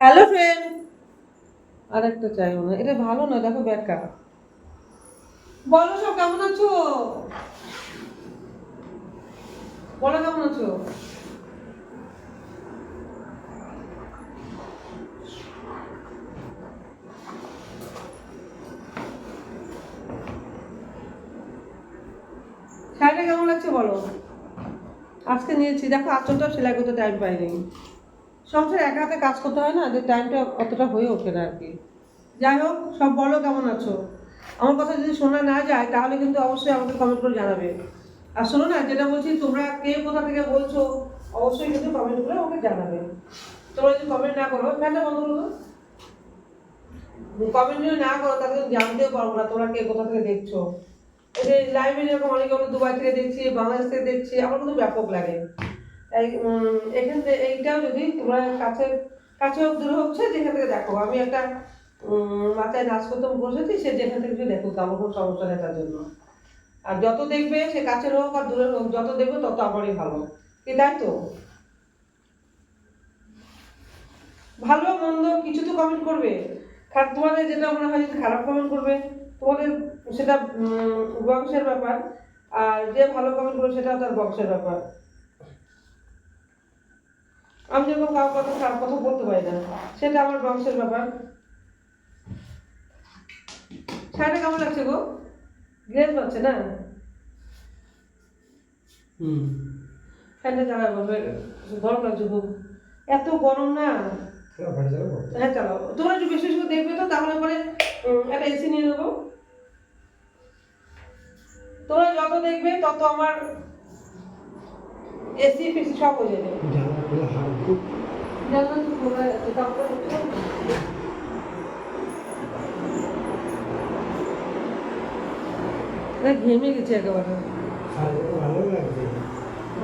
Hello friend আর একটা চাই মনে এটা ভালো না, দেখো বেকার বলো সব, কেমন আছো? বলো কেমন আছো? শাড়িটা কেমন লাগছে বলো? আজকে নিয়েছি। দেখো, আঁচলটাও সেলাই করতে টাইম পাইনি। সংসারে একা হাতে কাজ করতে হয় না, যে টাইমটা অতটা হয়ে ওঠে না আর কি যাই হোক, সব বলো, কেমন আছো? আমার কথা যদি শোনা না যায়, তাহলে কিন্তু অবশ্যই আমাকে কমেন্ট করে জানাবে। আর শোনো না, যেটা বলছি, তোমরা কে কোথা থেকে বলছো, অবশ্যই কিন্তু কমেন্ট করে আমাকে জানাবে। তোমরা যদি কমেন্ট না করো ফ্যানটা বন্ধ করো কমেন্ট যদি না করো, তাহলে জানতেও পারব না তোমরা কে কোথা থেকে দেখছ। এই যে লাইভে যেরকম অনেকে বলো দুবাই থেকে দেখছি, বাংলাদেশ থেকে দেখছি, আমার কিন্তু ব্যাপক লাগে। এই এখান থেকে এইটাও যদি তোমরা কাছে কাছে দূরে হচ্ছে যেখান থেকে দেখো, আমি একটা মাথায় নাচ করতে বসেছি, সে যেখান থেকে যদি দেখুক আমার কোনো সমস্যা নেই তার জন্য। আর যত দেখবে, সে কাছের হোক আর দূরের হোক, যত দেখবে, তত আমারই ভালো। কি তাই তো? ভালো, মন্দ, কিছু তো কমেন্ট করবে। খারাপ তোমাদের যেটা মনে হয় যদি খারাপ কমেন্ট করবে, তোমাদের সেটা বংশের ব্যাপার, আর যে ভালো কমেন্ট করবে সেটা তার বংশের ব্যাপার। আমি যেরকম কারোর কথা খারাপ কথা বলতে পারি না। সেটা আমার বংশের ব্যাপার। শাড়িটা কেমন লাগছে গো? গ্লেজ পাচ্ছে না? হুম। ফ্যানটা চালায় বলবে গরম লাগছে খুব। এত গরম না? হ্যাঁ চালাবো তোমরা একটু বেশি দেখবে তো তাহলে পরে একটা এসি নিয়ে নেব। তোমরা যত দেখবে তত আমার এসি ফেসি সব হয়ে যাবে। তারপরে না, ঘেমে গেছে একেবারে। ভালো লাগছে।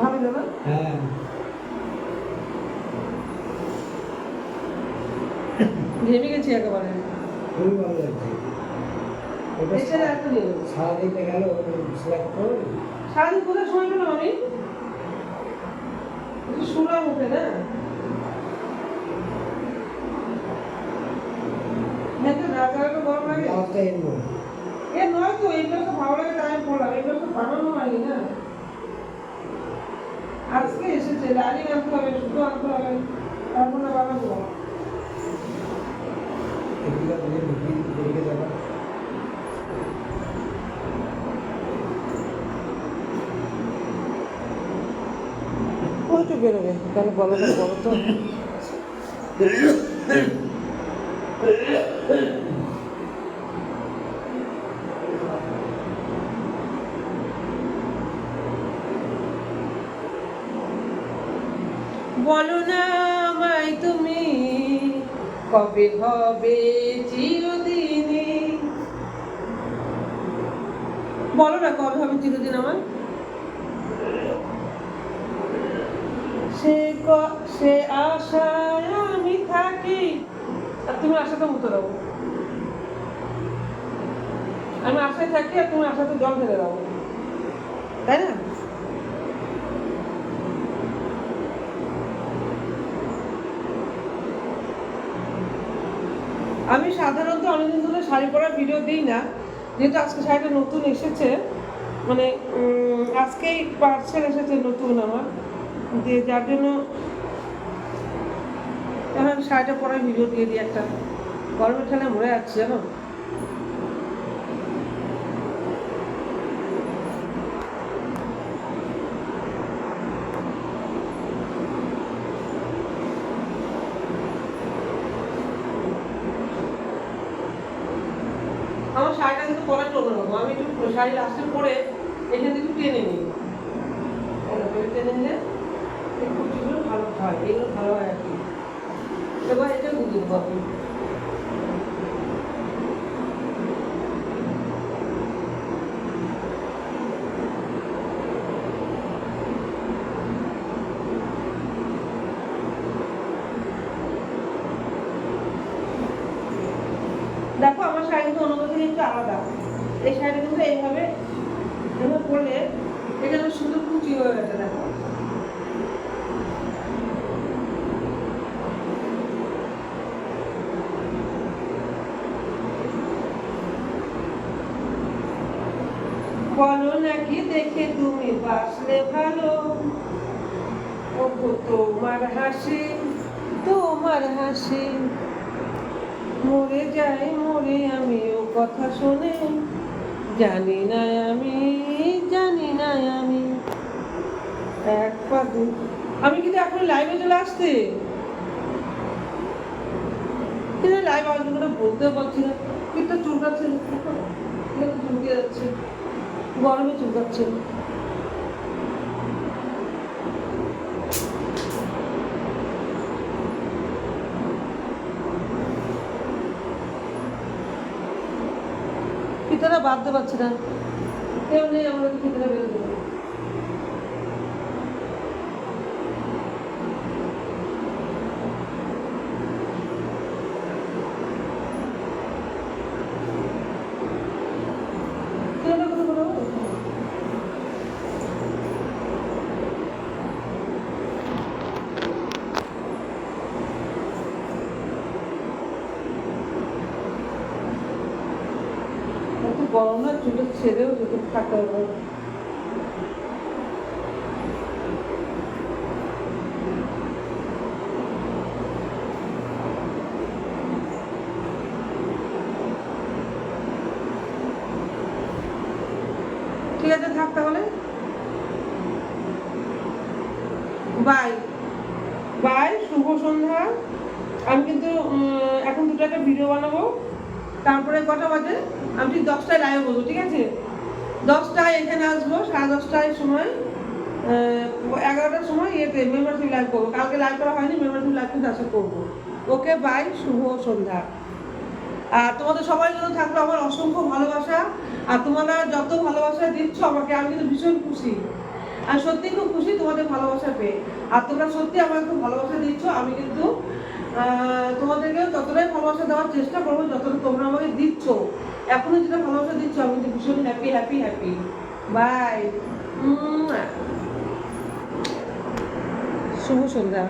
ভালো না? হ্যাঁ। ঘেমে গেছি একেবারে। খুবই ভালো লাগছে। গেল সিলেক্ট সারাদিন কোথায় সময় পেলাম আমি? শুলাম উঠে না। এ নয় তো এইগুলো তো ভালো লাগে তাই পড়লাম এগুলো তো বানানো হয়নি না। আজকে এসেছে লাইনিং আনতে হবে শুধু আনতে হবে। তারপর না বানাবো। এগুলো দিয়ে ঢুকি ঢুকে যাবে ওই তো বেরোবে, তাহলে বলো না, বলো তো। বলো না আমায় তুমি কবে হবে চিরদিনই বলো না কবে হবে চিরদিন আমার সে সে আশায় আমি থাকি। আর তুমি আশাতে দাও আমি আশায় থাকি আর তুমি আশাতে জল তাই না? আমি সাধারণত অনেকদিন ধরে শাড়ি পরার ভিডিও দিই না। যেহেতু আজকে শাড়িটা নতুন এসেছে। মানে আজকেই পার্সেল এসেছে নতুন আমার। দিয়ে যার জন্য এখন শাড়িটা পরে ভিডিও দিয়ে দিই একটা। গরমের ঠেলায় মরে যাচ্ছে, জানো? আমার শাড়িটা পরা চলবে না আমি একটু শাড়ি লাস্টে পরে এখান থেকে টেনে নিই। টেনে নিলে ভালো হয়, এগুলো ভালো হয় এবার এটা দেখো, আমার শাড়ি কিন্তু অন্য থেকে একটু আলাদা। এই শাড়িটা কিন্তু এইভাবে, এভাবে পরলে এখানে সুন্দর কুচি হয়ে গেছে, দেখো। বলো নাকি দেখে তুমি বাসলে ভালো? তোমার হাসি তোমার হাসি। মরে যাই মরে আমি ও কথা শুনে। জানি না আমি, জানি না আমি। এক পা দু। আমি কিন্তু এখন লাইভে চলে আসতে কিন্তু লাইভ কোনো বলতেও পারছি না। কিন্তু চুলকাচ্ছে। চুলকে যাচ্ছে। গরমে চুলকাচ্ছে পিতারা বাঁধতে পারছে না। নেই আমরা পিতারা বেরো দেবো কেউ না কোনো কোনো এত গরম না চুলে ছেড়েও যেতে থাকতে হবে। ঠিক আছে, থাক তাহলে। বাই বাই শুভ সন্ধ্যা। আমি কিন্তু এখন দুটো একটা ভিডিও বানাবো। তারপরে কটা বাজে? আমি ঠিক দশটায় লাইভ বলব ঠিক আছে? দশটায় এখানে আসব, সাড়ে দশটায় সময় এগারোটার সময় ইয়েতে মেম্বারশিপ লাইভ করব। কালকে লাইভ করা হয়নি মেম্বারশিপ লাইভ কিন্তু আশা করব। ওকে বাই শুভ সন্ধ্যা। আর তোমাদের সবাই জন্য থাকল আমার অসংখ্য ভালোবাসা, আর তোমরা যত ভালোবাসা দিচ্ছ আমাকে, আমি কিন্তু ভীষণ খুশি। আমি সত্যি খুব খুশি তোমাদের ভালোবাসা পেয়ে। আর তোমরা সত্যি আমাকে খুব ভালোবাসা দিচ্ছ, আমি কিন্তু তোমাদেরকেও ততটাই ভালোবাসা দেওয়ার চেষ্টা করব যতটা তোমরা আমাকে দিচ্ছ এখনও যেটা ভালোবাসা দিচ্ছ আমি ভীষণ হ্যাপি হ্যাপি হ্যাপি বাই শুভ সন্ধ্যা।